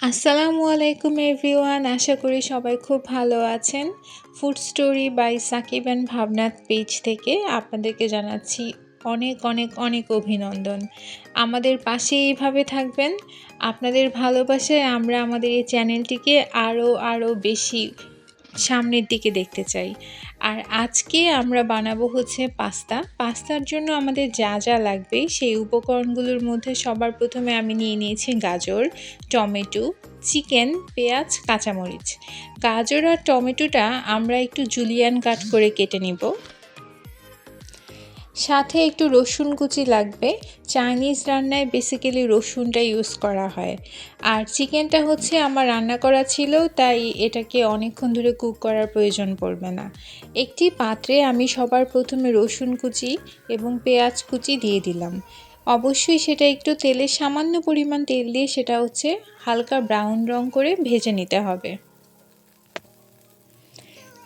আসসালামু আলাইকুম এভরিওয়ান। আশা করি সবাই খুব ভালো আছেন। Food story by Sakib and Bhabnath page থেকে আপনাদেরকে জানাচ্ছি অনেক অনেক অনেক অভিনন্দন। আমাদের পাশে এইভাবে থাকবেন। আপনাদের ভালোবাসায় আমরা আমাদের এই চ্যানেলটিকে আরও আরও বেশি সামনের দিকে দেখতে চাই। আর আজকে আমরা বানাবো হচ্ছে পাস্তা। পাস্তার জন্য আমাদের যা যা লাগবে, সেই উপকরণগুলোর মধ্যে সবার প্রথমে আমি নিয়ে নিয়েছি গাজর, টমেটো, চিকেন, পেঁয়াজ, কাঁচামরিচ। গাজর আর টমেটোটা আমরা একটু জুলিয়ান কাট করে কেটে নিব। সাথে একটু রসুন কুচি লাগবে। চাইনিজ রান্নায় বেসিক্যালি রসুনটা ইউজ করা হয়। আর চিকেনটা হচ্ছে আমার রান্না করা ছিল, তাই এটাকে অনেকক্ষণ ধরে কুক করার প্রয়োজন পড়বে না। একটি পাত্রে আমি সবার প্রথমে রসুন কুচি এবং পেঁয়াজ কুচি দিয়ে দিলাম। অবশ্যই সেটা একটু তেলের সামান্য পরিমাণ তেল দিয়ে সেটা হচ্ছে হালকা ব্রাউন রং করে ভেজে নিতে হবে।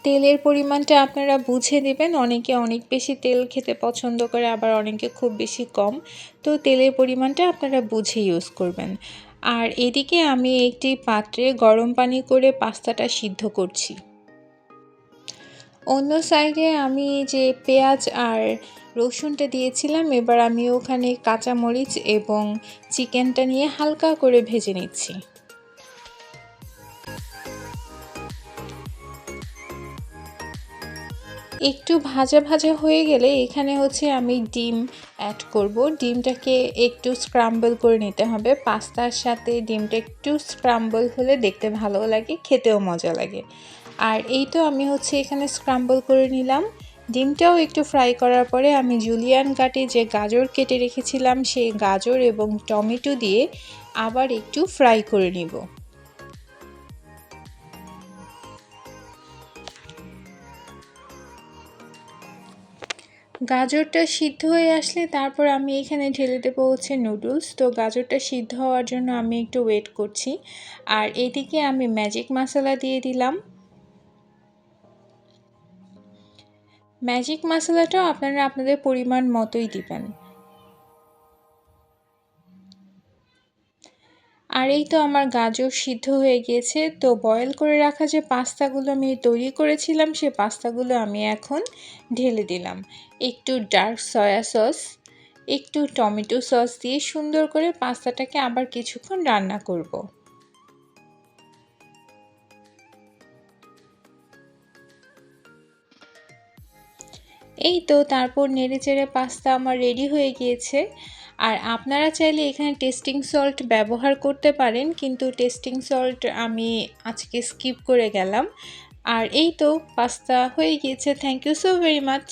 তেলের পরিমাণটা আপনারা বুঝে দেবেন অনেকে অনেক বেশি তেল খেতে পছন্দ করে, আবার অনেকে খুব বেশি কম। তো তেলের পরিমাণটা আপনারা বুঝে ইউজ করবেন। আর এদিকে আমি একটি পাত্রে গরম পানি করে পাস্তাটা সিদ্ধ করছি। অন্য সাইডে আমি যে পেঁয়াজ আর রসুনটা দিয়েছিলাম, এবার আমি ওখানে কাঁচামরিচ এবং চিকেনটা নিয়ে হালকা করে ভেজে নিচ্ছি। একটু ভাজা ভাজা হয়ে গেলে এখানে হচ্ছে আমি ডিম অ্যাড করব। ডিমটাকে একটু স্ক্রাম্বল করে নিতে হবে। পাস্তার সাথে ডিমটা একটু স্ক্রাম্বল হলে দেখতে ভালো লাগে, খেতেও মজা লাগে। আর এই তো আমি হচ্ছে এখানে স্ক্রাম্বল করে নিলাম। ডিমটাও একটু ফ্রাই করার পরে আমি জুলিয়ান কাটে যে গাজর কেটে রেখেছিলাম, সেই গাজর এবং টমেটো দিয়ে আবার একটু ফ্রাই করে নিব। গাজরটা সিদ্ধ হয়ে আসলে তারপর আমি এখানে ঢেলে দেবো হচ্ছে নুডলস তো গাজরটা সিদ্ধ হওয়ার জন্য আমি একটু ওয়েট করছি। আর এদিকে আমি ম্যাজিক মশলা দিয়ে দিলাম। ম্যাজিক মশলাটাও আপনারা আপনাদের পরিমাণ মতোই দিবেন। আর এই তো আমার গাজর সিদ্ধ হয়ে গিয়েছে তো বয়েল করে রাখা যে পাস্তাগুলো আমি তৈরি করেছিলাম, সে পাস্তাগুলো আমি এখন ঢেলে দিলাম। একটু ডার্ক সয়া সস একটু টমেটো সস দিয়ে সুন্দর করে পাস্তাটাকে আবার কিছুক্ষণ রান্না করব। এই তো তারপর নেড়ে চেড়ে পাস্তা আমার রেডি হয়ে গিয়েছে। আর আপনারা চাইলে এখানে টেস্টিং সল্ট ব্যবহার করতে পারেন, কিন্তু টেস্টিং সল্ট আমি আজকে স্কিপ করে গেলাম। আর এই তো, পাস্তা হয়ে গিয়েছে। Thank you so very much